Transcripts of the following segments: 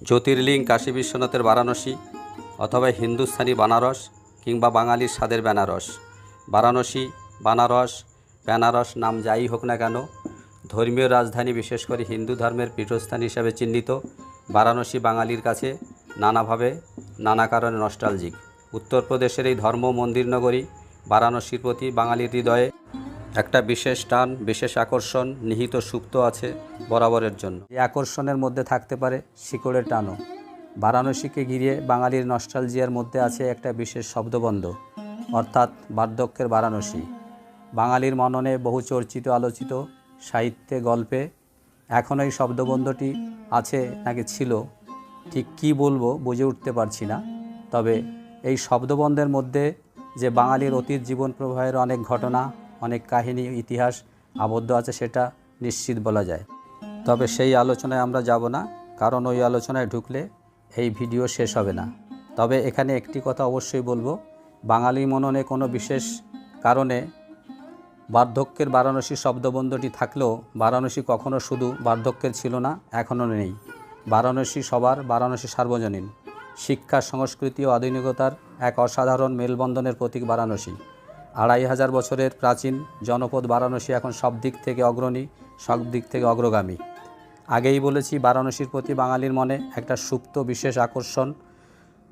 জ্যোতির্লিঙ্গ কাশী বিশ্বনাথের বারাণসী অথবা হিন্দুস্থানি বানারস কিংবা বাঙালির স্বাদের বেনারস। বারাণসী, বানারস, বেনারস নাম যাই হোক না কেন, ধর্মীয় রাজধানী বিশেষ করে হিন্দু ধর্মের পীঠস্থান হিসাবে চিহ্নিত, বারাণসী বাঙালির কাছে নানাভাবে, নানা কারণে নস্টালজিক উত্তরপ্রদেশের এই ধর্ম মন্দির নগরী বারাণসীর প্রতি বাঙালির হৃদয়ে একটা বিশেষ টান, বিশেষ আকর্ষণ নিহিত সুপ্ত আছে বরাবরের জন্য। এই আকর্ষণের মধ্যে থাকতে পারে শিকড়ের টানও। বারাণসীকে ঘিরে বাঙালির নস্টালজিয়ার মধ্যে আছে একটা বিশেষ শব্দবন্ধ, অর্থাৎ বার্ধক্যের বারাণসী। বাঙালির মননে বহু চর্চিত, আলোচিত সাহিত্যে গল্পে এখন এই শব্দবন্ধটি আছে নাকি ছিল, ঠিক কী বলব বুঝে উঠতে পারছি না। তবে এই শব্দবন্ধের মধ্যে যে বাঙালির অতীত জীবন প্রবাহের অনেক ঘটনা অনেক কাহিনী, ইতিহাস আবদ্ধ আছে সেটা নিশ্চিত বলা যায়। তবে সেই আলোচনায় আমরা যাব না, কারণ ওই আলোচনায় ঢুকলে এই ভিডিও শেষ হবে না। তবে এখানে একটি কথা অবশ্যই বলব, বাঙালি মননে কোনো বিশেষ কারণে বার্ধক্যের বারাণসী শব্দবন্ধটি থাকলেও বারাণসী কখনো শুধু বার্ধক্যের ছিল না, এখনও নেই। বারাণসী সবার, বারাণসী সার্বজনীন। শিক্ষা, সংস্কৃতি ও আধুনিকতার এক অসাধারণ মেলবন্ধনের প্রতীক বারাণসী। আড়াই হাজার বছরের প্রাচীন জনপদ বারাণসী এখন সব দিক থেকে অগ্রণী, সব দিক থেকে অগ্রগামী। আগেই বলেছি, বারাণসীর প্রতি বাঙালির মনে একটা সুপ্ত, বিশেষ আকর্ষণ।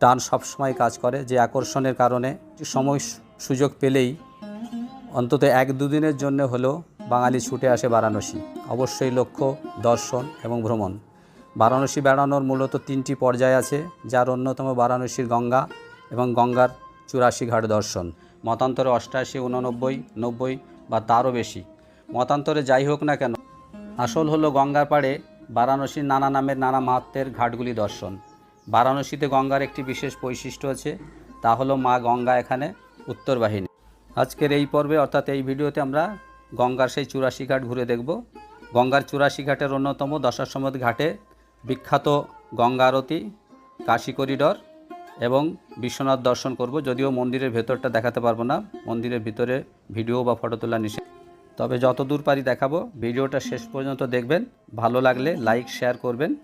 টান সবসময় কাজ করে, যে আকর্ষণের কারণে সময় সুযোগ পেলেই অন্তত এক দুদিনের জন্য হলেও বাঙালি ছুটে আসে বারাণসী। অবশ্যই লক্ষ্য, দর্শন এবং ভ্রমণ। বারাণসী বেড়ানোর মূলত তিনটি পর্যায় আছে, যার অন্যতম বারাণসীর গঙ্গা এবং গঙ্গার চুরাশি ঘাট দর্শন। মতান্তরে অষ্টাশি, উননব্বই, নব্বই বা তারও বেশি। মতান্তরে যাই হোক না কেন, আসল হলো গঙ্গার পাড়ে বারাণসীর নানা নামের নানা মাহাত্মের ঘাটগুলি দর্শন। বারাণসীতে গঙ্গার একটি বিশেষ বৈশিষ্ট্য আছে, তা হলো মা গঙ্গা এখানে উত্তর বাহিনী আজকের এই পর্বে অর্থাৎ এই ভিডিওতে আমরা গঙ্গার সেই চুরাশি ঘাট ঘুরে দেখব। গঙ্গার চুরাশি ঘাটের অন্যতম দশাশ্বমেধ ঘাটে বিখ্যাত গঙ্গা আরতি, কাশী করিডর এবং বিশ্বনাথ দর্শন করব। যদিও মন্দিরের ভেতরটা দেখাতে পারব না। মন্দিরের ভিতরে ভিডিও বা ফটো তোলা নিষেধ। তবে যত দূর পারি দেখাবো। ভিডিওটা শেষ পর্যন্ত দেখবেন। ভালো লাগলে লাইক, শেয়ার করবেন।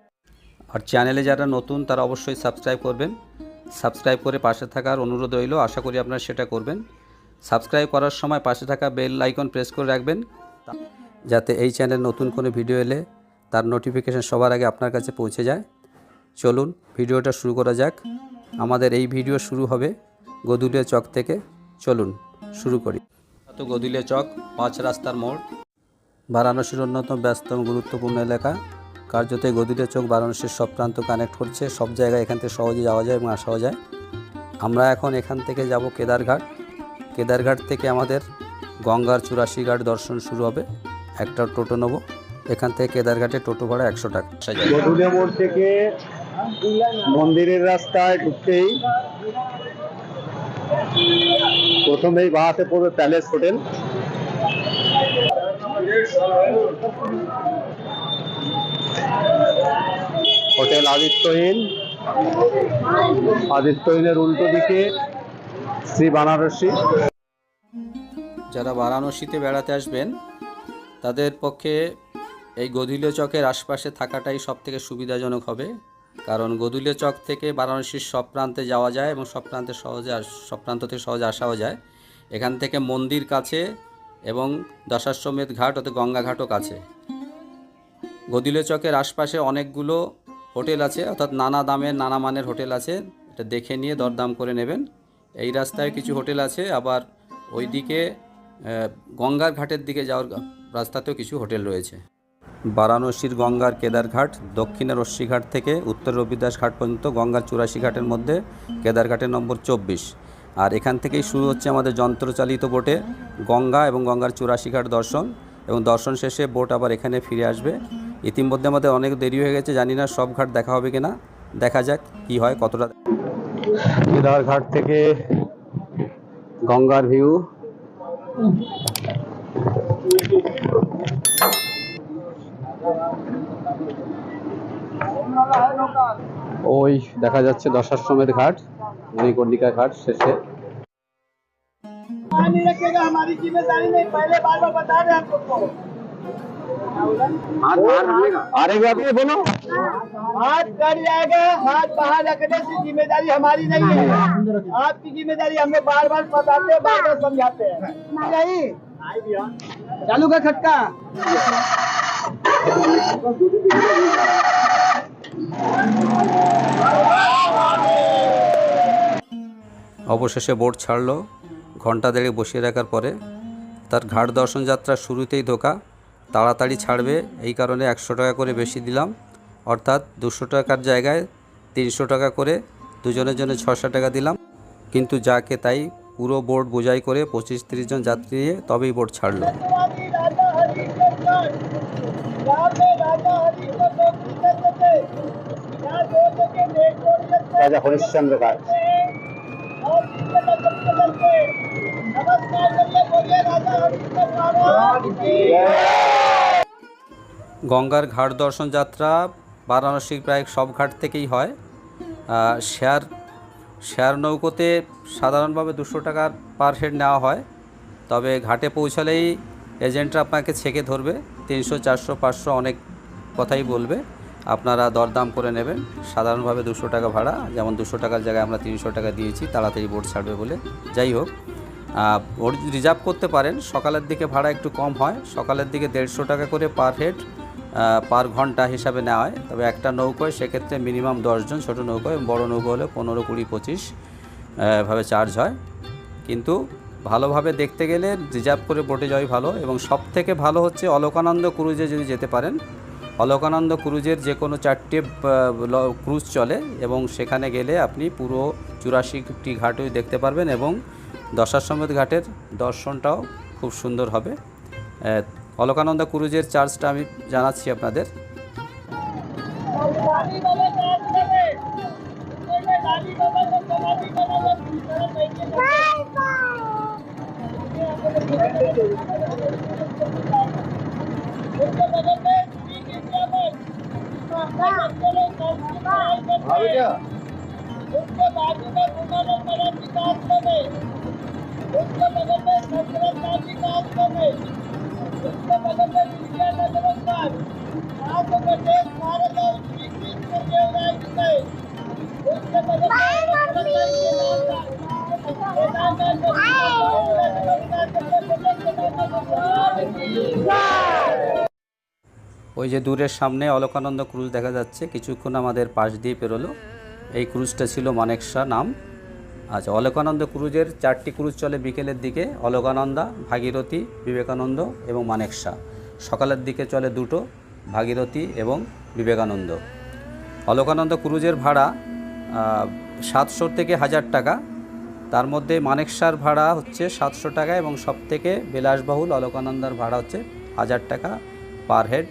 আর চ্যানেলে যারা নতুন, তারা অবশ্যই সাবস্ক্রাইব করবেন। সাবস্ক্রাইব করে পাশে থাকার অনুরোধ রইল। আশা করি আপনারা সেটা করবেন। সাবস্ক্রাইব করার সময় পাশে থাকা বেল আইকন প্রেস করে রাখবেন। যাতে এই চ্যানেল নতুন কোনো ভিডিও এলে তার নোটিফিকেশান সবার আগে আপনার কাছে পৌঁছে যায়। চলুন, ভিডিওটা শুরু করা যাক। আমাদের এই ভিডিও শুরু হবে গদুলিয়া চক থেকে। চলুন শুরু করি। তো গদুলিয়া চক পাঁচ রাস্তার মোড়। বারাণসীর অন্যতম ব্যস্তম গুরুত্বপূর্ণ এলাকা। কার্যত গদুলিয়া চক বারাণসীর সব প্রান্ত কানেক্ট করছে। সব জায়গায় এখান থেকে সহজে যাওয়া যায় এবং আসাও যায়। আমরা এখন এখান থেকে যাব কেদারঘাট। কেদারঘাট থেকে আমাদের গঙ্গার চুরাশি ঘাট দর্শন শুরু হবে। একটা টোটো নেব। এখান থেকে কেদারঘাটে টোটো ভাড়া একশো টাকা। গদুলিয়া মোড় থেকে মন্দিরের রাস্তায় ঢুকতেই প্রথমেই বাহাতে পড়বে প্যালেস হোটেল। হোটেল আদিত্যহীন। আদিত্যহীনের উল্টো দিকে শ্রী বানারসি। যারা বারাণসীতে বেড়াতে আসবেন, তাদের পক্ষে এই গদুলীয় চকের আশপাশে থাকাটাই সব থেকে সুবিধাজনক হবে। কারণ গদুলীয় চক থেকে বারাণসীর সব প্রান্তে যাওয়া যায় এবং সব প্রান্তে সহজে সব প্রান্ত থেকে সহজে আসাও যায়। এখান থেকে মন্দির কাছে এবং দশাশ্বমেধ ঘাট, অর্থাৎ গঙ্গা ঘাটও কাছে। গদিলে চকের আশপাশে অনেকগুলো হোটেল আছে, অর্থাৎ নানা দামের, নানা মানের হোটেল আছে। এটা দেখে নিয়ে দরদাম করে নেবেন। এই রাস্তায় কিছু হোটেল আছে, আবার ওইদিকে গঙ্গার ঘাটের দিকে যাওয়ার রাস্তাতেও কিছু হোটেল রয়েছে। বারাণসীর গঙ্গার কেদারঘাট, দক্ষিণের রশ্মিঘাট থেকে উত্তর রবিদাস ঘাট পর্যন্ত গঙ্গার চুরাশি ঘাটের মধ্যে কেদারঘাটের নম্বর চব্বিশ। আর এখান থেকেই শুরু হচ্ছে আমাদের যন্ত্রচালিত বোটে গঙ্গা এবং গঙ্গার চুরাশি ঘাট দর্শন এবং দর্শন শেষে বোট আবার এখানে ফিরে আসবে। ইতিমধ্যে আমাদের অনেক দেরি হয়ে গেছে, জানি না সব ঘাট দেখা হবে কিনা। দেখা যাক কি হয়, কতটা কেদারঘাট থেকে গঙ্গার ভিউ। ওই দেখা যাচ্ছে দশাশ্রমের ঘাট মণিকর্ণিকা ঘাট শেষে नहीं रखेगा हमारी जिम्मेदारी नहीं पहले बार बार बता रहे हैं हम लोग को আরেকবার দিয়ে বলো हाथ कट जाएगा हाथ बाहर रखने से जिम्मेदारी हमारी नहीं है आपकी जिम्मेदारी हमें बार बार बताते हैं बार बार समझाते हैं नहीं चालू का खटका অবশেষে বোট ছাড়লো। ঘণ্টা দেড়ে বসিয়ে রাখার পরে তার ঘাট দর্শন যাত্রা শুরুতেই ধোকা। তাড়াতাড়ি ছাড়বে, এই কারণে একশো টাকা করে বেশি দিলাম। অর্থাৎ দুশো টাকার জায়গায় তিনশো টাকা করে দুজনের জন্য ছশো টাকা দিলাম। কিন্তু যাকে তাই পুরো বোট বোঝাই করে পঁচিশ তিরিশ জন যাত্রী নিয়ে তবেই বোট ছাড়লো। রাজা হরিশ্চন্দ্র গাছ গঙ্গার ঘাট দর্শন যাত্রা বারাণসীর প্রায় সব ঘাট থেকেই হয়। শেয়ার শেয়ার নৌকোতে সাধারণভাবে দুশো টাকার পার হেড নেওয়া হয়। তবে ঘাটে পৌঁছালেই এজেন্টরা আপনাকে ছেঁকে ধরবে। তিনশো, চারশো, পাঁচশো অনেক কথাই বলবে। আপনারা দরদাম করে নেবেন। সাধারণভাবে দুশো টাকা ভাড়া, যেমন দুশো টাকার জায়গায় আমরা তিনশো টাকা দিয়েছি, তাড়াতাড়ি বোট ছাড়বে বলে। যাই হোক রিজার্ভ করতে পারেন। সকালের দিকে ভাড়া একটু কম হয়, সকালের দিকে দেড়শো টাকা করে পার হেড পার ঘণ্টা হিসাবে নেওয়া হয়। তবে একটা নৌকোয় সেক্ষেত্রে মিনিমাম দশজন, ছোটো নৌকোয় বড় নৌকো হলে পনেরো, কুড়ি, পঁচিশ ভাবে চার্জ হয়। কিন্তু ভালোভাবে দেখতে গেলে রিজার্ভ করে বোটে যাওয়াই ভালো এবং সব থেকে ভালো হচ্ছে অলকানন্দ ক্রুজে যদি যেতে পারেন অলকানন্দ ক্রুজের যে কোনো চারটে ক্রুজ চলে এবং সেখানে গেলে আপনি পুরো চুরাশিটি ঘাটই দেখতে পারবেন এবং দশাশ্বমেধ ঘাটের দর্শনটাও খুব সুন্দর হবে। অলকানন্দ ক্রুজের চার্জটা আমি জানাচ্ছি আপনাদের। उसके बाजू में गुना नंबर विकास में उसके बगल में सत्रह का विकास में उसके बगल में विद्या नगर सात बटे बारह का उसकी तीस करके उड़ाए उसके बगल में ওই যে দূরের সামনে অলকানন্দ ক্রুজ দেখা যাচ্ছে, কিছুক্ষণ আমাদের পাশ দিয়ে পেরোলো। এই ক্রুজটা ছিল মানেকশা নাম। আচ্ছা অলকানন্দ ক্রুজের চারটি ক্রুজ চলে বিকেলের দিকে, অলকানন্দা, ভাগীরথী, বিবেকানন্দ এবং মানেকশা সকালের দিকে চলে দুটো, ভাগীরথী এবং বিবেকানন্দ। অলকানন্দ ক্রুজের ভাড়া সাতশো থেকে হাজার টাকা। তার মধ্যে মানেকশার ভাড়া হচ্ছে সাতশো টাকা এবং সবথেকে বিলাসবহুল অলকানন্দার ভাড়া হচ্ছে হাজার টাকা পার হেড।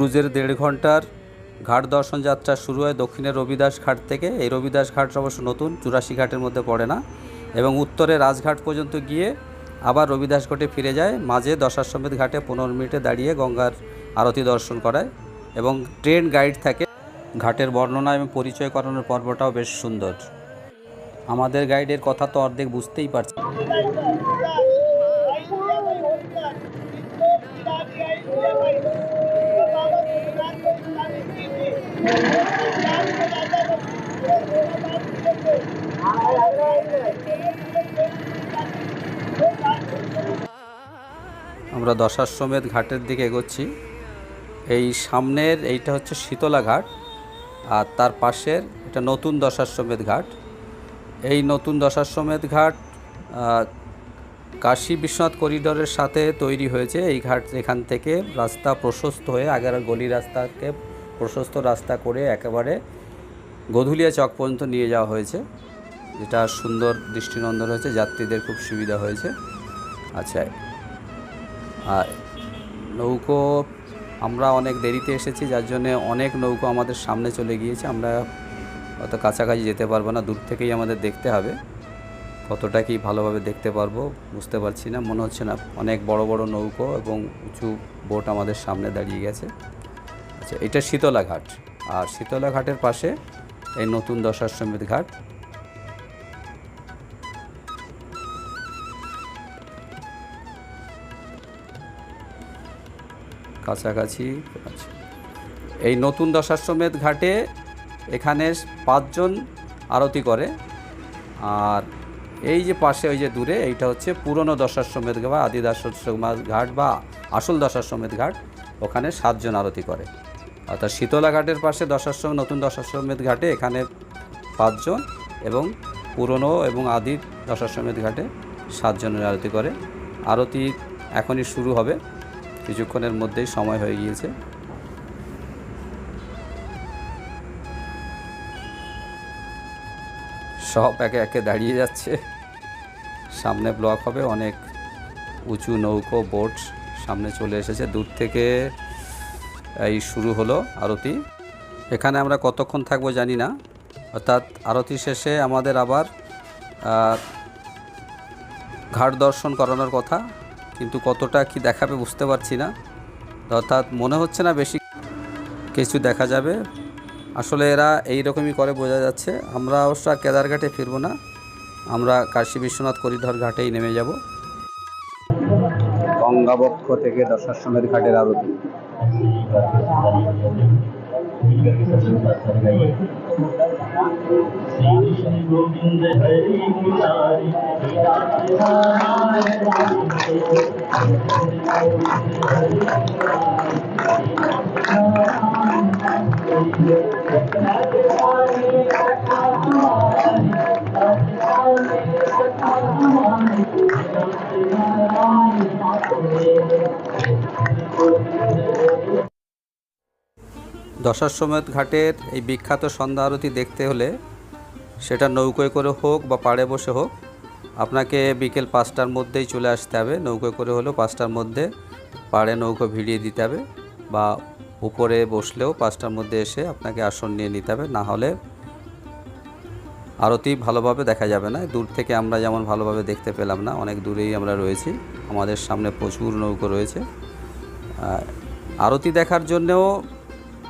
ক্রুজের দেড় ঘণ্টার ঘাট দর্শন যাত্রা শুরু হয় দক্ষিণের রবিদাস ঘাট থেকে। এই রবিদাস ঘাট অবশ্য নতুন, চুরাশি ঘাটের মধ্যে পড়ে না এবং উত্তরে রাজঘাট পর্যন্ত গিয়ে আবার রবিদাস ঘাটে ফিরে যায়। মাঝে দশাশ্বমেধ ঘাটে পনেরো মিনিটে দাঁড়িয়ে গঙ্গার আরতি দর্শন করায় এবং ট্রেন গাইড থাকে। ঘাটের বর্ণনা এবং পরিচয় করানোর পর্বটাও বেশ সুন্দর। আমাদের গাইডের কথা তো অর্ধেক বুঝতেই পারছি। আমরা দশাশ্বমেধ ঘাটের দিকে এগোচ্ছি। এই সামনের এইটা হচ্ছে শীতলা ঘাট, আর তার পাশের এটা নতুন দশাশ্বমেধ ঘাট। এই নতুন দশাশ্বমেধ ঘাট কাশী বিশ্বনাথ করিডোরের সাথে তৈরি হয়েছে। এই ঘাট এখান থেকে রাস্তা প্রশস্ত হয়ে আগের গলি রাস্তাকে প্রশস্ত রাস্তা করে একেবারে গধুলিয়া চক পর্যন্ত নিয়ে যাওয়া হয়েছে। যেটা সুন্দর দৃষ্টিনন্দন হয়েছে, যাত্রীদের খুব সুবিধা হয়েছে। আচ্ছা আর নৌকো, আমরা অনেক দেরিতে এসেছি, যার জন্য অনেক নৌকো আমাদের সামনে চলে গিয়েছে। আমরা অত কাছাকাছি যেতে পারব না, দূর থেকেই আমাদের দেখতে হবে। কতটা কি ভালোভাবে দেখতে পারব বুঝতে পারছি না। মনে হচ্ছে না, অনেক বড় বড় নৌকো এবং উঁচু বোট আমাদের সামনে দাঁড়িয়ে গেছে। আচ্ছা এটা শীতলা ঘাট। আর শীতলা ঘাটের পাশে এই নতুন দশাশ্বমেধ ঘাট। কাছাকাছি এই নতুন দশাশ্বমেধ ঘাটে এখানে পাঁচজন আরতি করে। আর এই যে পাশে, ওই যে দূরে, এইটা হচ্ছে পুরনো দশাশ্বমেধ বা আদি দশাশ্বমেধ ঘাট বা আসল দশাশ্বমেধ ঘাট। ওখানে সাতজন আরতি করে। অর্থাৎ শীতলা ঘাটের পাশে দশাশ্বমেধ নতুন দশাশ্বমেধ ঘাটে এখানে পাঁচজন এবং পুরনো এবং আদি দশাশ্বমেধ ঘাটে সাতজনের আরতি করে। আরতি এখনই শুরু হবে। কিছুক্ষণের মধ্যেই সময় হয়ে গিয়েছে। সব একে একে দাঁড়িয়ে যাচ্ছে। সামনে ব্লক হবে, অনেক উঁচু নৌকো, বোট সামনে চলে এসেছে। দূর থেকে এই শুরু হলো আরতি। এখানে আমরা কতক্ষণ থাকব জানি না। অর্থাৎ আরতি শেষে আমাদের আবার ঘাট দর্শন করানোর কথা। কিন্তু কতটা কি দেখাবে বুঝতে পারছি না। অর্থাৎ মনে হচ্ছে না বেশি কিছু দেখা যাবে। আসলে এরা এই রকমই করে বোঝা যাচ্ছে। আমরা অবশ্য আর কেদারঘাটে ফিরবো না। আমরা কাশী বিশ্বনাথ করিধর ঘাটেই নেমে যাব। গঙ্গাবক্ষ থেকে দশাশ্বমেধ ঘাটের আরতি। দশাশ্বমেধ ঘাটের এই বিখ্যাত সন্ধ্যা আরতি দেখতে হলে সেটা নৌকোয় করে হোক বা পাড়ে বসে হোক, আপনাকে বিকেল পাঁচটার মধ্যেই চলে আসতে হবে। নৌকোয় করে হলেও পাঁচটার মধ্যে পাড়ে নৌকো ভিড়িয়ে দিতে হবে বা উপরে বসলেও পাঁচটার মধ্যে এসে আপনাকে আসন নিয়ে নিতে হবে। না হলে আরতি ভালোভাবে দেখা যাবে না। দূর থেকে আমরা যেমন ভালোভাবে দেখতে পেলাম না, অনেক দূরেই আমরা রয়েছি। আমাদের সামনে প্রচুর নৌকো রয়েছে। আরতি দেখার জন্যেও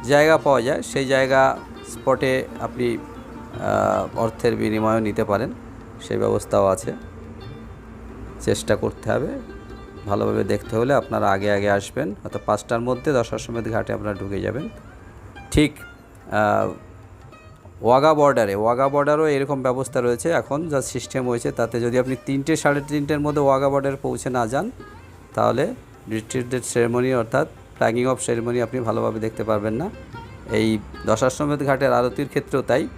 জায়গা পাওয়া যায়। সেই জায়গা স্পটে আপনি অর্থের বিনিময়ও নিতে পারেন। সেই ব্যবস্থাও আছে। চেষ্টা করতে হবে। ভালোভাবে দেখতে হলে আপনারা আগে আগে আসবেন। অর্থাৎ পাঁচটার মধ্যে দশাশ্বমেধ ঘাটে আপনারা ঢুকে যাবেন। ঠিক ওয়াগা বর্ডারে, ওয়াগা বর্ডারও এরকম ব্যবস্থা রয়েছে এখন, যা সিস্টেম হয়েছে তাতে যদি আপনি তিনটে সাড়ে তিনটের মধ্যে ওয়াগা বর্ডারে পৌঁছে না যান, তাহলে রিট্রিটেড সেরেমনি অর্থাৎ ফ্ল্যাগিং অফ সেরেমনি আপনি ভালোভাবে দেখতে পারবেন না। এই দশাশ্বমেধ ঘাটের আরতির ক্ষেত্রেও তাই।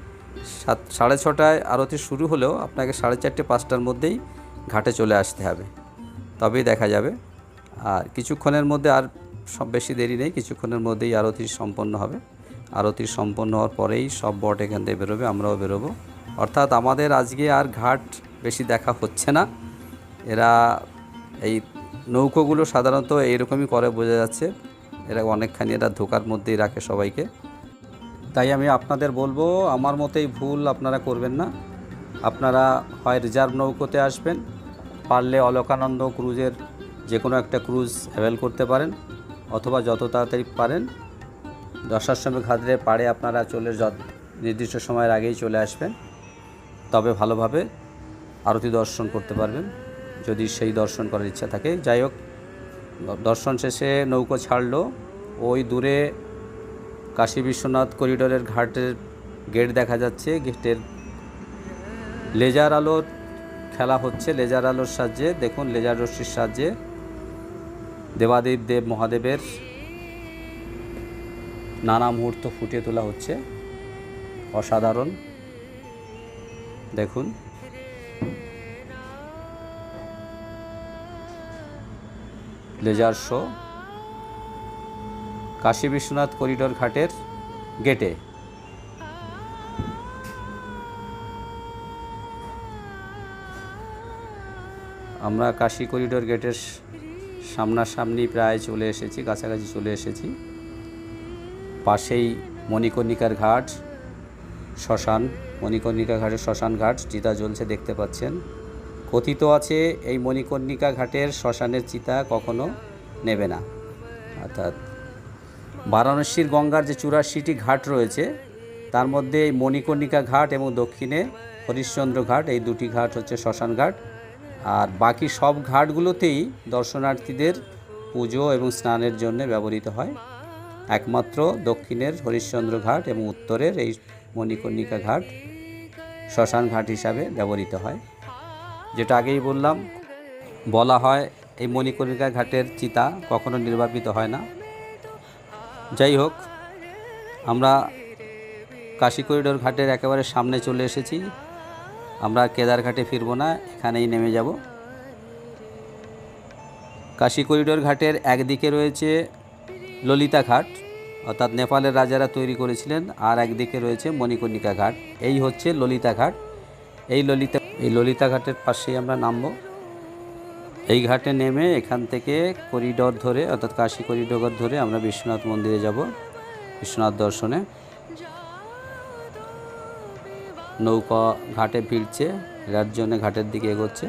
সাত, সাড়ে ছটায় আরতি শুরু হলেও আপনাকে সাড়ে চারটে, পাঁচটার মধ্যেই ঘাটে চলে আসতে হবে। তবেই দেখা যাবে। আর কিছুক্ষণের মধ্যে আর সব বেশি দেরি নেই, কিছুক্ষণের মধ্যেই আরতি সম্পন্ন হবে। আরতি সম্পন্ন হওয়ার পরেই সব বট এখান থেকে বেরোবে, আমরাও বেরোবো। অর্থাৎ আমাদের আজকে আর ঘাট বেশি দেখা হচ্ছে না। এরা এই নৌকোগুলো সাধারণত এইরকমই করে বোঝা যাচ্ছে। এরা অনেকখানি এরা ধোকার মধ্যেই রাখে সবাইকে। তাই আমি আপনাদের বলব, আমার মতেই ভুল আপনারা করবেন না। আপনারা হয় রিজার্ভ নৌকোতে আসবেন, পারলে অলোকানন্দ ক্রুজের যে কোনো একটা ক্রুজ অ্যাভেল করতে পারেন, অথবা যত তাড়াতাড়ি পারেন দশাশ্রমে ঘাটের পাড়ে আপনারা চলে নির্দিষ্ট সময়ের আগেই চলে আসবেন। তবে ভালোভাবে আরতি দর্শন করতে পারবেন, যদি সেই দর্শন করার ইচ্ছা থাকে। যাই হোক, দর্শন শেষে নৌকো ছাড়লো। ওই দূরে কাশী বিশ্বনাথ করিডোরের ঘাটের গেট দেখা যাচ্ছে। গেটের লেজার আলোর খেলা হচ্ছে। লেজার আলোর সাহায্যে, দেখুন লেজার রশ্মির সাহায্যে দেবাদেব দেব মহাদেবের নানা মুহূর্ত ফুটিয়ে তোলা হচ্ছে। অসাধারণ। দেখুন। Laser show. Kashi Vishwanath corridor ঘাটের গেটে। আমরা কাশী করিডোর গেটের সামনাসামনি প্রায় চলে এসেছি, কাছাকাছি চলে এসেছি। পাশেই মণিকর্ণিকার ঘাট, শ্মশান, মণিকর্ণিকা ঘাটের শ্মশান ঘাট চিতা জ্বলছে দেখতে পাচ্ছেন। কথিত আছে, এই মণিকর্ণিকা ঘাটের শ্মশানের চিতা কখনো নেবে না। অর্থাৎ বারাণসীর গঙ্গার যে চুরাশিটি ঘাট রয়েছে, তার মধ্যে এই মণিকর্ণিকা ঘাট এবং দক্ষিণে হরিশ্চন্দ্র ঘাট, এই দুটি ঘাট হচ্ছে শ্মশান ঘাট। আর বাকি সব ঘাটগুলোতেই দর্শনার্থীদের পুজো এবং স্নানের জন্য ব্যবহৃত হয়। একমাত্র দক্ষিণের হরিশ্চন্দ্র ঘাট এবং উত্তরের এই মণিকর্ণিকা ঘাট শ্মশান ঘাট হিসাবে ব্যবহৃত হয়। যেটা আগেই বললাম, বলা হয় এই মণিকর্ণিকা ঘাটের চিতা কখনো নির্বাপিত হয় না। যাই হোক, আমরা কাশী করিডোর ঘাটের একেবারে সামনে চলে এসেছি। আমরা কেদার ঘাটে ফিরবো না, এখানেই নেমে যাব। কাশী করিডোর ঘাটের একদিকে রয়েছে ললিতা ঘাট, অর্থাৎ নেপালের রাজারা তৈরি করেছিলেন, আর একদিকে রয়েছে মণিকর্ণিকা ঘাট। এই হচ্ছে ললিতা ঘাট। এই ললিতা এই ললিতা ঘাটের পাশেই আমরা নামবো। এই ঘাটে নেমে এখান থেকে করিডোর ধরে, অর্থাৎ কাশী করিডোর ধরে আমরা বিশ্বনাথ মন্দিরে যাব, বিশ্বনাথ দর্শনে। নৌকা ঘাটে ফিরছে এরার জন্য ঘাটের দিকে এগোচ্ছে।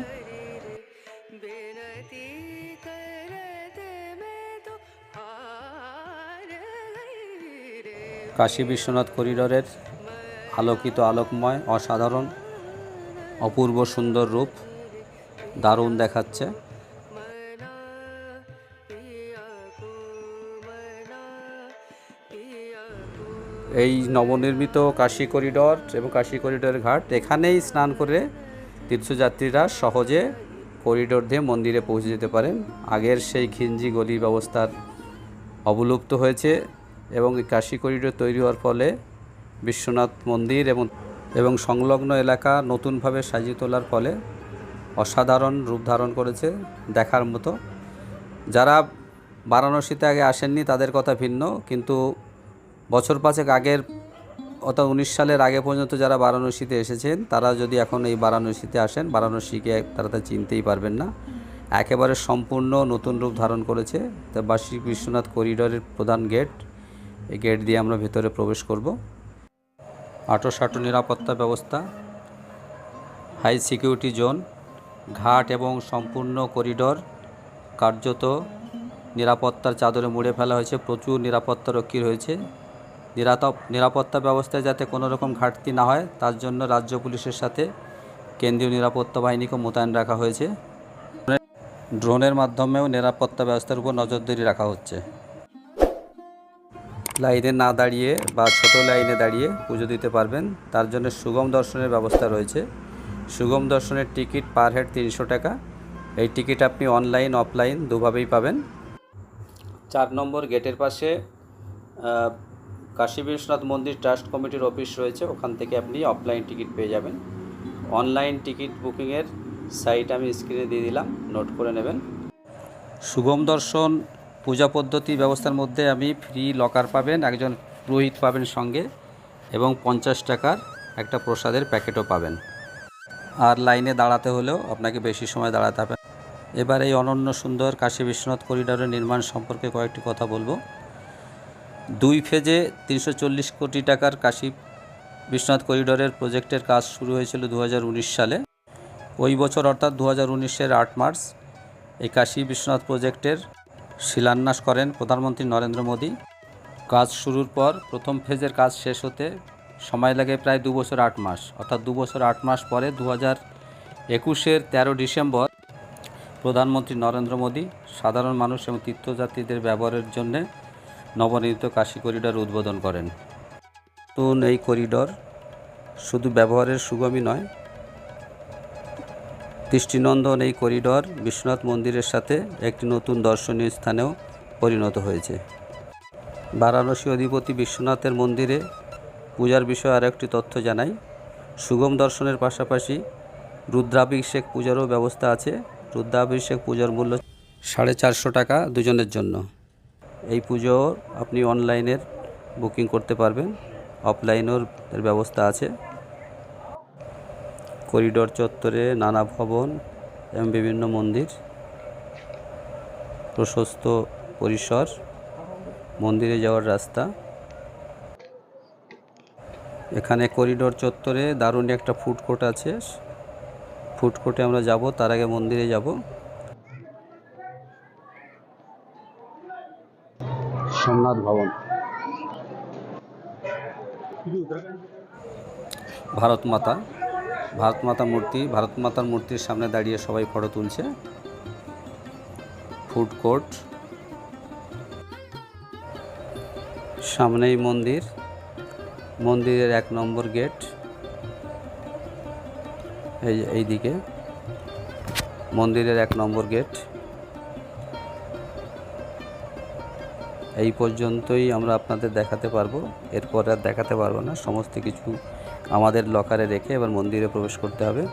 কাশী বিশ্বনাথ করিডোরের আলোকিত আলোকময়, অসাধারণ, অপূর্ব সুন্দর রূপ দারুণ দেখাচ্ছে। এই নবনির্মিত কাশী করিডর এবং কাশী করিডোরের ঘাট, এখানেই স্নান করে তীর্থযাত্রীরা সহজে করিডোর দিয়ে মন্দিরে পৌঁছে যেতে পারেন। আগের সেই খিঞ্জি গলি ব্যবস্থার অবলুপ্ত হয়েছে। এবং এই কাশি করিডোর তৈরি হওয়ার ফলে বিশ্বনাথ মন্দির এবং এবং সংলগ্ন এলাকা নতুনভাবে সাজিয়ে তোলার ফলে অসাধারণ রূপ ধারণ করেছে দেখার মতো। যারা বারাণসীতে আগে আসেননি তাদের কথা ভিন্ন, কিন্তু বছর পাঁচেক আগের, অর্থাৎ উনিশ সালের আগে পর্যন্ত যারা বারাণসীতে এসেছেন, তারা যদি এখন এই বারাণসীতে আসেন, বারাণসীকে তারা তা চিনতেই পারবেন না। একেবারে সম্পূর্ণ নতুন রূপ ধারণ করেছে। তা বার্ষিক বিশ্বনাথ করিডোরের প্রধান গেট এই গেট দিয়ে আমরা ভেতরে প্রবেশ করব। আটো সাটো নিরাপত্তা ব্যবস্থা, হাই সিকিউরিটি জোন, ঘাট এবং সম্পূর্ণ করিডোর কার্যত নিরাপত্তার চাদরে মুড়ে ফেলা হয়েছে, প্রচুর নিরাপত্তা রক্ষী রয়েছে। নিরাপত্তা নিরাপত্তা ব্যবস্থায় যাতে কোনো রকম ঘাটতি না হয়, তার জন্য রাজ্য পুলিশের সাথে কেন্দ্রীয় নিরাপত্তা বাহিনীকে মোতায়েন রাখা হয়েছে। ড্রোনের মাধ্যমেও নিরাপত্তা ব্যবস্থার উপর নজরদারি রাখা হচ্ছে। লাইনে না দাঁড়িয়ে বা ছোট লাইনে দাঁড়িয়ে পুজো দিতে পারবেন। তার জন্য সুগম দর্শনের ব্যবস্থা রয়েছে। সুগম দর্শনের টিকিট পার হেড তিনশো টাকা। এই টিকিট আপনি অনলাইন, অফলাইন দুভাবেই পাবেন। চার নম্বর গেটের পাশে কাশী বিশ্বনাথ মন্দির ট্রাস্ট কমিটির অফিস রয়েছে। ওখান থেকে আপনি অফলাইন টিকিট পেয়ে যাবেন। অনলাইন টিকিট বুকিংয়ের সাইট আমি স্ক্রিনে দিয়ে দিলাম। নোট করে নেবেন। সুগম দর্শন পূজা পদ্ধতি ব্যবস্থার মধ্যে আমি ফ্রি লকার পাবেন, একজন পুরোহিত পাবেন সঙ্গে এবং পঞ্চাশ টাকার একটা প্রসাদের প্যাকেটও পাবেন। আর লাইনে দাঁড়াতে হলেও আপনাকে বেশি সময় দাঁড়াতে হবে এবার এই অনন্য সুন্দর কাশী বিশ্বনাথ করিডোরের নির্মাণ সম্পর্কে কয়েকটি কথা বলব। দুই ফেজে তিনশো চল্লিশ কোটি টাকার কাশী বিশ্বনাথ করিডোরের প্রজেক্টের কাজ শুরু হয়েছিল দু হাজার উনিশ সালে। ওই বছর অর্থাৎ দু হাজার আট মার্চ এই কাশী বিশ্বনাথ প্রজেক্টের শিলান্যাস করেন প্রধানমন্ত্রী নরেন্দ্র মোদী। কাজ শুরুর পর প্রথম ফেজের কাজ শেষ হতে সময় লাগে প্রায় দু বছর আট মাস। অর্থাৎ দু বছর আট মাস পরে দু হাজার একুশের তেরো ডিসেম্বর প্রধানমন্ত্রী নরেন্দ্র মোদী সাধারণ মানুষ এবং তীর্থযাত্রীদের ব্যবহারের জন্যে নবনির্মিত কাশি করিডোর উদ্বোধন করেন। নতুন এই করিডোর শুধু ব্যবহারের সুগমই নয় দৃষ্টিনন্দন এই করিডর বিশ্বনাথ মন্দিরের সাথে একটি নতুন দর্শনীয় স্থানেও পরিণত হয়েছে। বারাণসী অধিপতি বিশ্বনাথের মন্দিরে পূজার বিষয়ে আরও একটি তথ্য জানাই। সুগম দর্শনের পাশাপাশি রুদ্রাভিষেক পূজারও ব্যবস্থা আছে। রুদ্রাভিষেক পূজার মূল্য সাড়ে চারশো টাকা দুজনের জন্য। এই পুজো আপনি অনলাইনের বুকিং করতে পারবেন। অফলাইনেও এর ব্যবস্থা আছে। করিডোর চত্বরে নানা ভবন এবং বিভিন্ন মন্দির প্রশস্ত পরিসর মন্দিরে যাওয়ার রাস্তা। এখানে করিডোর চত্বরে দারুণ একটা ফুড কোর্ট আছে। ফুড কোর্টে আমরা যাব তার আগে মন্দিরে যাব। সোমনাথ ভবন। ভারত মাতা। ভারত মাতা মূর্তি, ভারত মাতার মূর্তির সামনে দাঁড়িয়ে সবাই ফটো তুলছে। Food court. সামনেই মন্দির। মন্দিরের এক নম্বর গেট। এই এই দিকে মন্দিরের এক নম্বর গেট। এই পর্যন্তই আমরা আপনাদের দেখাতে পারব। এরপর আর দেখাতে পারব না। সমস্ত কিছু আমাদের লকারে রেখে এবার মন্দিরে প্রবেশ করতে হবে।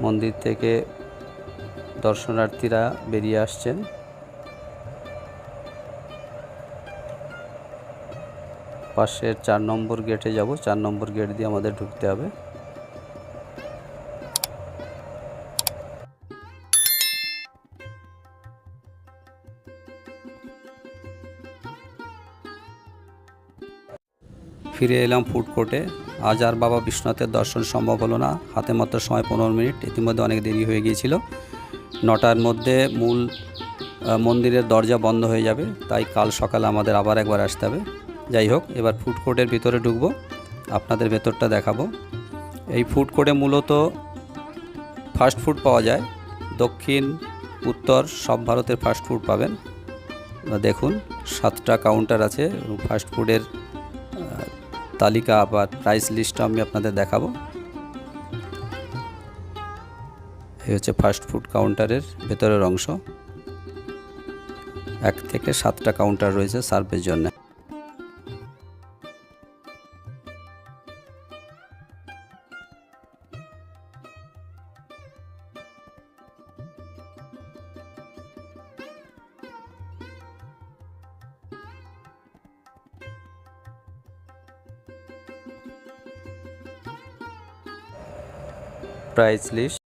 মন্দির থেকে দর্শনার্থীরা বেরিয়ে আসছেন। পাশের চার নম্বর গেটে যাব। চার নম্বর গেট দিয়ে আমাদের ঢুকতে হবে। ফিরে এলাম ফুড কোর্টে। আজ আর বাবা বিশ্বনাথের দর্শন সম্ভব হলো না। হাতে মাত্র সময় পনেরো মিনিট। ইতিমধ্যে অনেক দেরি হয়ে গিয়েছিল। নটার মধ্যে মূল মন্দিরের দরজা বন্ধ হয়ে যাবে। তাই কাল সকালে আমাদের আবার একবার আসতে হবে। যাই হোক, এবার ফুড কোর্টের ভিতরে ঢুকবো। আপনাদের ভেতরটা দেখাবো। এই ফুড কোর্টে মূলত ফাস্ট ফুড পাওয়া যায়। দক্ষিণ, উত্তর সব ভারতের ফাস্ট ফুড পাবেন। দেখুন, সাতটা কাউন্টার আছে। ফাস্ট ফুডের তালিকা আবার প্রাইস লিস্টটা আমি আপনাদের দেখাবো। এই হচ্ছে ফাস্ট ফুড কাউন্টারের ভেতরের অংশ। এক থেকে সাতটা কাউন্টার রয়েছে সার্ভের জন্য। Price list.